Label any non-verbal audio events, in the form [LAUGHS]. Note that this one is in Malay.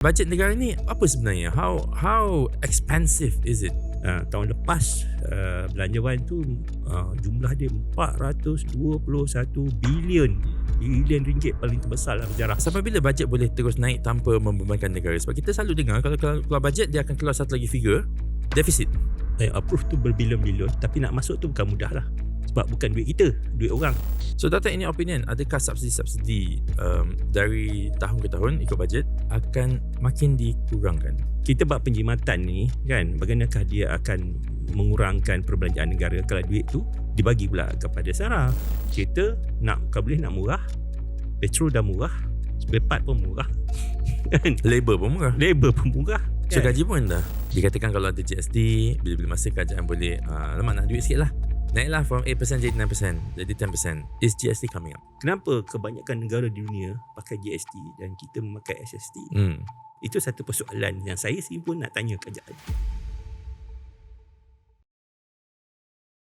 Bajet negara ni apa sebenarnya? How how expensive is it? Uh, tahun lepas uh, belanjawan tu uh, jumlah dia 421 bilion bilion ringgit paling terbesar dalam sejarah. Sampai bila bajet boleh terus naik tanpa membebankan negara? Sebab kita selalu dengar kalau kalau keluar bajet dia akan keluar satu lagi figure defisit. Eh, approve tu berbilion-bilion tapi nak masuk tu bukan mudah lah. Sebab bukan duit kita, duit orang. So Dr. in your opinion adakah subsidi-subsidi um, dari tahun ke tahun ikut bajet akan makin dikurangkan? Kita buat penjimatan ni kan, bagaimanakah dia akan mengurangkan perbelanjaan negara kalau duit tu dibagi pula kepada saraf. Kita nak kalau boleh nak murah, petrol dah murah, spare pun murah. [LAUGHS] kan? Labor pun murah. Labor pun murah. So Kan? gaji pun dah. Dikatakan kalau ada GST, bila-bila masa kerajaan boleh, uh, lama nak duit sikit lah. Naiklah from 8% jadi 9%, jadi 10%. Is GST coming up? Kenapa kebanyakan negara di dunia pakai GST dan kita memakai SST? Hmm. Itu satu persoalan yang saya sendiri pun nak tanya kerajaan.